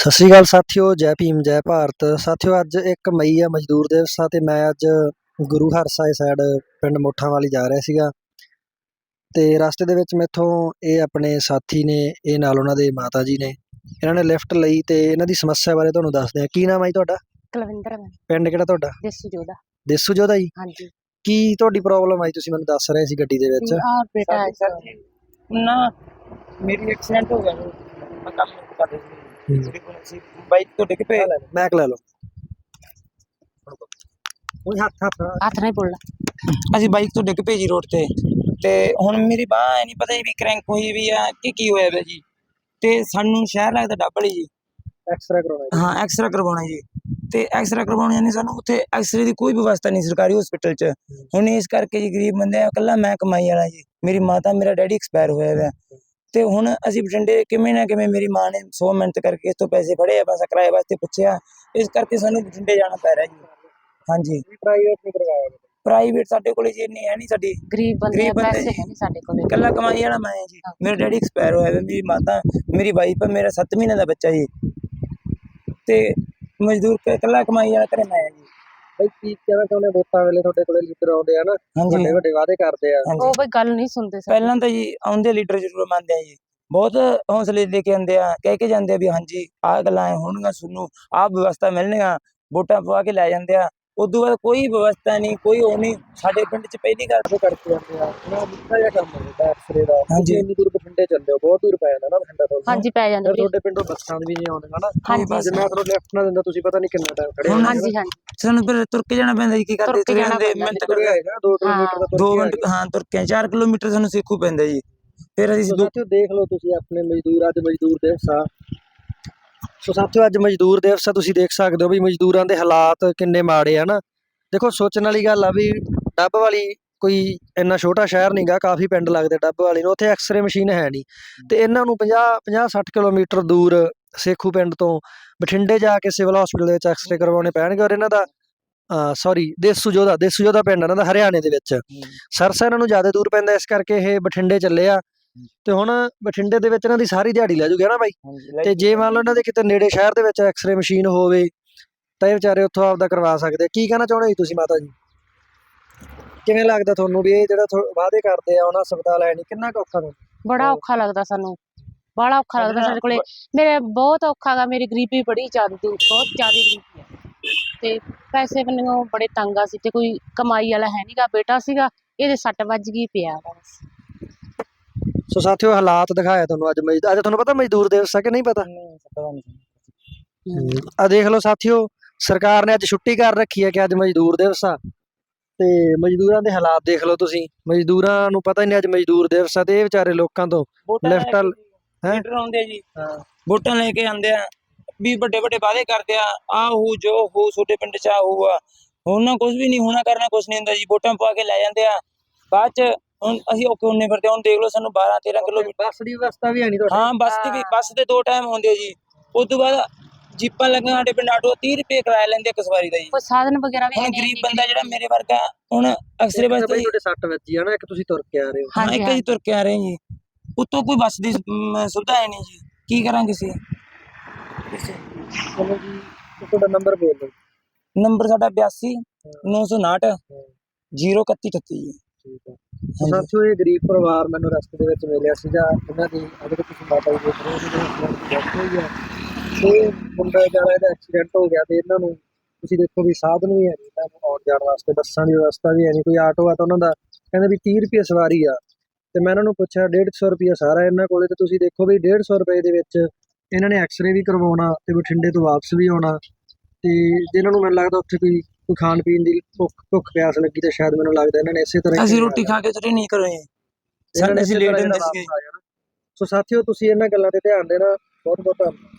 ਸਤਿ ਸ਼੍ਰੀ ਅਕਾਲ ਸਾਥੀਓ ਜੈ ਭੀਮ ਜੈ ਭਾਰਤ। ਸਾਥੀਓ ਅੱਜ 1 ਮਈ ਹੈ ਮਜ਼ਦੂਰ ਦਿਵਸ ਆ ਤੇ ਮੈਂ ਅੱਜ ਗੁਰੂ ਹਰਸਾਏ ਸਾਈਡ ਪਿੰਡ ਮੋਠਾਂ ਵਾਲੀ ਜਾ ਰਿਹਾ ਸੀਗਾ। ਤੇ ਰਸਤੇ ਦੇ ਵਿੱਚ ਮੈਥੋਂ ਇਹ ਆਪਣੇ ਸਾਥੀ ਨੇ ਇਹ ਨਾਲ ਉਹਨਾਂ ਦੇ ਮਾਤਾ ਜੀ ਨੇ ਇਹਨਾਂ ਨੇ ਲਿਫਟ ਲਈ ਤੇ ਇਹਨਾਂ ਦੀ ਸਮੱਸਿਆ ਬਾਰੇ ਤੁਹਾਨੂੰ ਦੱਸਦੇ ਆ ਕੀ ਨਾਮ ਹੈ ਜੀ ਤੁਹਾਡਾ? ਕੁਲਵਿੰਦਰ ਮੈਂ। ਪਿੰਡ ਕਿਹੜਾ ਤੁਹਾਡਾ? ਦੇਸੀ ਜੋਦਾ ਦੇਸੂ ਜੋਦਾ ਜੀ? ਹਾਂਜੀ। ਕੀ ਤੁਹਾਡੀ ਪ੍ਰੋਬਲਮ ਆਈ ਤੁਸੀਂ ਮੈਨੂੰ ਦੱਸ ਰਹੇ ਸੀ ਗੱਡੀ ਦੇ ਵਿੱਚ। ਆ ਬੇਟਾ ਸਾਡੇ ਸਰ ਜੀ ਨਾ ਮੇਰੀ ਐਕਸੀਡੈਂਟ ਹੋ ਗਿਆ ਮੈਂ ਕੰਮ ਨਹੀਂ ਕਰ ਰਹੀ ਸੀ ਜਿਹੜੀ ਕੋਲ ਸੀ ਬਾਈਕ ਤੋਂ ਡਿੱਗ ਪਏ। ਮੈਕ ਲੈ ਲਓ। ਉਹ ਹੱਥ ਹੱਥ। ਹੱਥ ਨਹੀਂ ਬੋਲਣਾ ਅਸੀਂ ਬਾਈਕ ਤੋਂ ਡਿੱਗ ਪਏ ਜੀ ਰੋਡ ਤੇ। ਤੇ ਹੁਣ ਮੇਰੀ ਬਾਹ ਐ ਨਹੀਂ ਪਤਾ ਜੀ ਵੀ ਕ੍ਰੈਂਕ ਹੋਈ ਵੀ ਆ ਕਿ ਕੀ ਹੋਇਆ ਵਾ ਜੀ। ਤੇ ਸਾਨੂੰ ਸ਼ਹਿਰ ਲੱਗਦਾ ਡੱਬਲੀ ਜੀ। ਐਕਸਰਾ ਕਰਾਉਣਾ ਜੀ। ਹਾਂ ਐਕਸਰਾ ਕਰਵਾਉਣਾ ਜੀ। ਤੇ ਐਕਸਰਾ ਕਰਵਾਉਣ ਜਾਨੀ ਸਾਨੂੰ ਉੱਥੇ ਐਕਸਰੇ ਦੀ ਕੋਈ ਵਿਵਸਥਾ ਨਹੀਂ ਸਰਕਾਰੀ ਹਸਪੀਟਲ 'ਚ। ਹੁਣ ਇਸ ਕਰਕੇ ਜੀ ਗਰੀਬ ਬੰਦੇ ਆ ਇਕੱਲਾ ਮੈਂ ਕਮਾਈ ਵਾਲਾ ਜੀ। ਮੇਰੀ ਮਾਤਾ ਮੇਰਾ ਡੈਡੀ ਐਕਸਪਾਇਰ ਹੋਇਆ ਹੋਇਆ ਤੇ ਹੁਣ ਅਸੀਂ ਬਠਿੰਡੇ ਕਿਵੇਂ ਨਾ ਕਿਵੇਂ ਮੇਰੀ ਮਾਂ ਨੇ 100 ਮਿੰਟ ਕਰਕੇ ਇਸ ਤੋਂ ਪੈਸੇ ਫੜੇ ਆ ਬਸ ਕਿਰਾਏ ਵਾਸਤੇ ਪੁੱਛਿਆ। ਇਸ ਕਰਕੇ ਸਾਨੂੰ ਬਠਿੰਡੇ ਜਾਣਾ ਪੈ ਰਿਹਾ ਜੀ। ਹਾਂਜੀ। ਪ੍ਰਾਈਵੇਟ ਨਹੀਂ ਕਰਵਾਇਆ। ਪ੍ਰਾਈਵੇਟ ਸਾਡੇ ਕੋਲੇ ਜੀ ਇੰਨੀ ਹੈ ਨਹੀਂ ਸਾਡੀ। ਗਰੀਬ ਬੰਦੇ ਆ, ਗਰੀਬ ਬੰਦੇ ਪੈਸੇ। ਹੈ ਨਹੀਂ ਸਾਡੇ ਕੋਲ। ਇਕੱਲਾ ਕਮਾਈ ਵਾਲਾ ਮੈਂ ਜੀ। ਮੇਰਾ ਡੈਡੀ ਐਕਸਪਾਇਰ ਹੋਇਆ ਹੋਇਆ ਮੇਰੀ ਮਾਤਾ ਮੇਰੀ ਵਾਈਫ ਹੈ ਮੇਰਾ 7 ਮਹੀਨੇ ਦਾ ਬੱਚਾ ਜੀ। ਤੇ ਮਜ਼ਦੂਰ ਕ- ਇਕੱਲਾ ਕਮਾਈ ਵਾਲਾ ਘਰੇ ਮੈਂ ਜੀ। ਬਈ ਕੀ ਕਹਿਣਾ ਚਾਹੁੰਦੇ ਵੋਟਾਂ ਵੇਲੇ ਤੁਹਾਡੇ ਕੋਲੇ ਲੀਡਰ ਆਉਂਦੇ ਆ ਨਾ ਹਾਂਜੀ। ਵੱਡੇ ਵੱਡੇ ਵਾਅਦੇ ਕਰਦੇ ਆ। ਹਾਂਜੀ। ਉਹ ਬਈ ਗੱਲ ਨਹੀਂ ਸੁਣਦੇ ਸਰ। ਪਹਿਲਾਂ ਤਾਂ ਜੀ ਆਉਂਦੇ ਲੀਡਰ ਜ਼ਰੂਰ ਮੰਨਦੇ ਆ ਜੀ। ਬਹੁਤ ਹੌਸਲੇ ਦੇ ਕੇ ਆਉਂਦੇ ਆ ਕਹਿ ਕੇ ਜਾਂਦੇ ਆ ਵੀ ਹਾਂਜੀ ਆਹ ਗੱਲਾਂ ਐਂ ਹੋਣਗੀਆਂ ਤੁਹਾਨੂੰ ਆਹ ਵਿਵਸਥਾ ਮਿਲਣਗੀਆਂ ਵੋਟਾਂ ਪਵਾ ਕੇ ਲੈ ਜਾਂਦੇ ਆ। ਉਦੋਂ ਬਾਅਦ ਕੋਈ ਵਿਵਸਥਾ ਨਹੀਂ ਕੋਈ ਉਹ ਨਹੀਂ। ਸਾਡੇ ਪਿੰਡ 'ਚ ਪਹਿਲੀ ਗੱਲ ਉਹ ਕਰਕੇ ਆਉਂਦੇ ਆ। ਉਹਨਾਂ ਦਾ ਜਿਹਾ ਕੰਮ ਹੁੰਦਾ ਐਕਸਰੇ ਦਾ। ਹਾਂਜੀ। ਇੰਨੀ ਦੂਰ ਬਠਿੰਡੇ ਚੱਲਦੇ ਹੋ ਬਹੁਤ ਦੂਰ ਪੈ ਜਾਂਦਾ ਨਾ ਬਠਿੰਡਾ ਤੋਂ। ਹਾਂਜੀ ਪੈ ਜਾਂਦੇ। ਤੁਹਾਡੇ ਪਿੰਡੋਂ ਬੱਸਾਂ ਵੀ ਨਹੀਂ ਆਉਂਦੀਆਂ ਨਾ। ਹਾਂਜੀ। ਜੇ ਮੈਂ ਤੁਹਾਨੂੰ ਲੈਫਟ ਨਾ ਦਿੰਦਾ ਤੁਸੀਂ ਪਤਾ ਨਹੀਂ ਕਿੰਨਾ ਟਾਈਮ ਖੜੇ। ਹਾਂਜੀ ਹਾਂਜੀ। ਸਾਨੂੰ ਫਿਰ ਤੁਰ ਕੇ ਜਾਣਾ ਪੈਂਦਾ ਜੀ ਕੀ ਕਰਦੇ? ਤੁਰ ਕੇ ਜਾਂਦੇ ਪੈਂਦਾ। ਮਿਹਨਤ ਤੁਰੇ ਕਰਦੇ ਆਏਗਾ 2 ਕਿਲੋਮੀਟਰ ਦਾ ਤੁਰ ਦੋ ਕੇ ਮਿੰਟ ਹਾਂ ਤੁਰ ਕੇ 4 ਕਿਲੋਮੀਟਰ ਸਾਨੂੰ ਸਿੱਖੂ ਪੈਂਦਾ ਜੀ। ਫਿਰ ਅਸੀਂ ਦੋ ਦੇਖ ਲਓ ਤੁਸੀਂ ਆਪਣੇ ਮਜ਼ਦੂਰ ਅੱਜ ਮਜ਼ਦੂਰ ਦਿਵਸ ਆ ਸੋ ਸਾਥੀਓ ਅੱਜ ਮਜ਼ਦੂਰ ਦਿਵਸ ਆ ਤੁਸੀਂ ਦੇਖ ਸਕਦੇ ਹੋ ਵੀ ਮਜ਼ਦੂਰਾਂ ਦੇ ਹਾਲਾਤ ਕਿੰਨੇ ਮਾੜੇ ਆ ਨਾ। ਦੇਖੋ ਸੋਚਣ ਵਾਲੀ ਗੱਲ ਆ ਵੀ ਡੱਬ ਵਾਲੀ ਕੋਈ ਇੰਨਾ ਛੋਟਾ ਸ਼ਹਿਰ ਨਹੀਂਗਾ ਕਾਫੀ ਪਿੰਡ ਲੱਗਦੇ ਡੱਬ ਵਾਲੀ ਨੂੰ ਉੱਥੇ ਐਕਸ-ਰੇ ਮਸ਼ੀਨ ਹੈ ਨਹੀਂ ਤੇ ਇਹਨਾਂ ਨੂੰ 50 50 60 ਕਿਲੋਮੀਟਰ ਦੂਰ ਸੇਖੂ ਪਿੰਡ ਤੋਂ ਬਠਿੰਡੇ ਜਾ ਕੇ ਸਿਵਲ ਹਸਪੀਟਲ ਦੇ ਵਿੱਚ ਐਕਸ-ਰੇ ਕਰਵਾਉਣੇ ਪੈਣਗੇ ਔਰ ਇਹਨਾਂ ਦਾ ਸੌਰੀ ਦੇਸੂ ਜੋਧਾ ਦੇਸੂ ਜੋਧਾ ਪਿੰਡ ਇਹਨਾਂ ਦਾ ਹਰਿਆਣੇ ਦੇ ਵਿੱਚ। ਸਰਸਾ ਇਹਨਾਂ ਨੂੰ ਜ਼ਿਆਦਾ ਦੂਰ ਪੈਂਦਾ ਇਸ ਕਰਕੇ ਇਹ ਬਠਿੰਡੇ ਚੱਲੇ ਆ। ਤੇ ਹੁਣ ਬਠਿੰਡੇ ਦੇ ਵਿੱਚ ਇਹਨਾਂ ਦੀ ਸਾਰੀ ਦਿਹਾੜੀ ਲੈ ਜੂਗੀ ਨਾ ਬਾਈ? ਤੇ ਜੇ ਮੰਨ ਲਓ ਇਹਨਾਂ ਦੇ ਕਿਤੇ ਨੇੜੇ ਸ਼ਹਿਰ ਦੇ ਵਿੱਚ ਐਕਸ-ਰੇ ਮਸ਼ੀਨ ਹੋਵੇ ਤਾਂ ਇਹ ਵਿਚਾਰੇ ਉੱਥੋਂ ਆਪਦਾ ਕਰਵਾ ਸਕਦੇ ਆ। ਕੀ ਕਹਿਣਾ ਚਾਹੁੰਦੇ ਜੀ ਤੁਸੀਂ ਮਾਤਾ ਜੀ? ਕਿਵੇਂ ਲੱਗਦਾ ਤੁਹਾਨੂੰ ਵੀ ਇਹ ਜਿਹੜਾ ਵਾਅਦੇ ਕਰਦੇ ਆ ਉਹਨਾਂ ਹਸਪਤਾਲ ਹੈ ਨਹੀਂ ਕਿੰਨਾ ਔਖਾ ਤੁਹਾਨੂੰ? ਬੜਾ ਔਖਾ ਲੱਗਦਾ ਸਾਨੂੰ। ਬੜਾ ਔਖਾ ਲੱਗਦਾ ਸਾਡੇ ਕੋਲੇ। ਮੇਰੇ ਬਹੁਤ ਔਖਾ ਗਾ ਮੇਰੀ ਗਰੀਬੀ ਬੜੀ ਜ਼ਿਆਦਾ ਦੀ ਬਹੁਤ ਜ਼ਿਆਦਾ ਗਰੀਬੀ ਹੈ ਤੇ ਪੈਸੇ ਮੈਨੂੰ ਬੜੇ ਤੰਗ ਆ ਸੀ ਤੇ ਕੋਈ ਕਮਾਈ ਵਾਲਾ ਹੈ ਨਹੀਂਗਾ ਬੇਟਾ ਸੀਗਾ ਇਹਦੇ ਸੱਟ ਵੱਜ ਗਈ ਪਿਆ ਬਸ। ਸੋ ਸਾਥੀਓ ਹਾਲਾਤ ਦਿਖਾਇਆ ਤੁਹਾਨੂੰ ਅੱਜ ਮਜ਼ਦੂਰ ਅੱਜ ਤੁਹਾਨੂੰ ਪਤਾ ਮਜ਼ਦੂਰ ਦਿਵਸ ਆ ਕਿ ਨਹੀਂ ਪਤਾ? ਆ ਦੇਖ ਲਓ ਸਾਥੀਓ ਸਰਕਾਰ ਨੇ ਅੱਜ ਛੁੱਟੀ ਕਰ ਰੱਖੀ ਹੈ ਕਿ ਅੱਜ ਮਜ਼ਦੂਰ ਦਿਵਸ ਆ। ਤੇ ਮਜ਼ਦੂਰਾਂ ਦੇ ਹਾਲਾਤ ਦੇਖ ਲਓ ਤੁਸੀਂ। ਮਜ਼ਦੂਰਾਂ ਨੂੰ ਪਤਾ ਹੀ ਨਹੀਂ ਅੱਜ ਮਜ਼ਦੂਰ ਦਿਵਸ ਆ ਤੇ ਇਹ ਵਿਚਾਰੇ ਲੋਕਾਂ ਤੋਂ ਲੈਫਟ ਹੈਂ? ਆ ਜੀ। ਵੋਟਾਂ ਲੈ ਕੇ ਆਉਂਦੇ ਆ। ਵੀ ਵੱਡੇ ਵੱਡੇ ਵਾਅਦੇ ਕਰਦੇ ਆ ਆ ਹੋ ਜੋ ਹੋ ਛੋਟੇ ਪਿੰਡ ਚ ਆ ਹੋਊਗਾ ਉਹਨਾਂ ਕੁਝ ਵੀ ਨਹੀਂ ਹੋਣਾ ਕਰਨਾ ਕੁਝ ਨਹੀਂ ਹੁੰਦਾ ਜੀ। ਵੋਟਾਂ ਪਵਾ ਕੇ ਲੈ ਜਾਂਦੇ ਆ। ਬਾਅਦ ਚ ਹੁਣ ਅਸੀਂ ਔਕੇ ਹੁੰਨੇ ਫਿਰਦੇ। ਹੁਣ ਦੇਖ ਲਓ ਸਾਨੂੰ 12 13 ਕਿਲੋਮੀਟਰ ਬੱਸ ਦੀ ਵਿਵਸਥਾ ਵੀ ਹੈ ਨਹੀਂ ਤੁਹਾਡੇ। ਹਾਂ ਬੱਸ ਦੀ ਵੀ ਬੱਸ ਦੇ ਦੋ ਟਾਈਮ ਹੁੰਦੇ ਜੀ। ਉਸ ਤੋਂ ਬਾਅਦ ਜੀਪਾਂ ਲੱਗੀਆਂ ਸਾਡੇ ਪਿੰਡ ਆਟੋ 30 ਰੁਪਏ ਕਿਰਾਇਆ ਲੈਂਦੇ ਇੱਕ ਸਵਾਰੀ ਦਾ ਜੀ। ਕੋਈ ਸਾਧਨ ਵਗੈਰਾ ਵੀ ਹੈ ਹੁਣ ਗਰੀਬ ਬੰਦਾ ਜਿਹੜਾ ਮੇਰੇ ਵਰਗਾ ਹੁਣ ਅਕਸਰੇ ਤਾਂ ਬਈ ਤੁਹਾਡੇ ਸੱਟ ਵੱਜੀ ਆ ਨਾ ਇੱਕ ਤੁਸੀਂ ਤੁਰ ਕੇ ਆ ਰਹੇ ਹੋ। ਹਾਂ ਇੱਕ ਹੀ ਤੁਰ ਕੇ ਆ ਰਹੇ ਜੀ। ਉੱਤੋਂ ਕੋਈ ਬੱਸ ਦੀ ਸੁਵਿਧਾ ਹੈ ਨਹੀਂ ਜੀ। ਕੀ ਕਰਾਂਗੇ ਅਸੀਂ? ਚਲੋ ਜੀ ਤੇ ਤੁਹਾਡਾ ਨੰਬਰ ਬੋਲ ਦਿਓ। ਨੰਬਰ ਸਾਡਾ 82 959 03138 ਜੀ। ਠੀਕ ਹੈ ਸੋ ਸਾਥੀਓ ਇਹ ਗਰੀਬ ਪਰਿਵਾਰ ਮੈਨੂੰ ਰਸਤੇ ਦੇ ਵਿੱਚ ਮਿਲਿਆ ਸੀਗਾ ਇਹਨਾਂ ਦੀ ਅਗਰ ਤੁਸੀਂ ਮਾਤਾ ਜੀ ਦੇਖ ਰਹੇ ਹੋ ਡੈਥ ਹੋਈ ਆ। ਤੇ ਮੁੰਡਾ ਜਿਹੜਾ ਇਹਦਾ ਐਕਸੀਡੈਂਟ ਹੋ ਗਿਆ ਤੇ ਇਹਨਾਂ ਨੂੰ ਤੁਸੀਂ ਦੇਖੋ ਵੀ ਸਾਧਨ ਵੀ ਹੈ ਇਹਨਾਂ ਨੂੰ ਆਉਣ ਜਾਣ ਵਾਸਤੇ, ਬੱਸਾਂ ਦੀ ਵਿਵਸਥਾ ਵੀ ਹੈ ਨਹੀਂ, ਕੋਈ ਆਟੋ ਆ ਤਾਂ ਉਹਨਾਂ ਦਾ ਕਹਿੰਦੇ ਵੀ 30 ਰੁਪਏ ਸਵਾਰੀ ਆ। ਤੇ ਮੈਂ ਇਹਨਾਂ ਨੂੰ ਪੁੱਛਿਆ 150 ਰੁਪਏ ਸਾਰਾ ਇਹਨਾਂ ਕੋਲੇ ਤੇ ਤੁਸੀਂ ਦੇਖੋ ਵੀ 150 ਰੁਪਏ ਦੇ ਵਿੱਚ ਇਹਨਾਂ ਨੇ ਐਕਸ-ਰੇ ਵੀ ਕਰਵਾਉਣਾ ਤੇ ਬਠਿੰਡੇ ਤੋਂ ਵਾਪਸ ਵੀ ਆਉਣਾ। ਤੇ ਜਿਹਨਾਂ ਨੂੰ ਮੈਨੂੰ ਲੱਗਦਾ ਉੱਥੇ ਕੋਈ ਕੋਈ ਖਾਣ ਪੀਣ ਦੀ ਭੁੱਖ ਭੁੱਖ ਪਿਆਸ ਲੱਗੀ ਤੇ ਸ਼ਾਇਦ ਮੈਨੂੰ ਲੱਗਦਾ ਇਹਨਾਂ ਨੇ ਇਸੇ ਤਰ੍ਹਾਂ ਹੀ ਅਸੀਂ ਰੋਟੀ ਖਾ ਕੇ ਤੁਰੇ ਨਹੀਂ ਕਰੋਏ ਇਹਨਾਂ ਨੇ ਅਸੀਂ ਲੇਟ ਹੁੰਦੇ ਸੀਗੇ। ਸੋ ਸਾਥੀਓ ਤੁਸੀਂ ਇਹਨਾਂ ਗੱਲਾਂ ਤੇ ਧਿਆਨ ਦੇਣਾ। ਬਹੁਤ ਬਹੁਤ ਧੰਨਵਾਦ।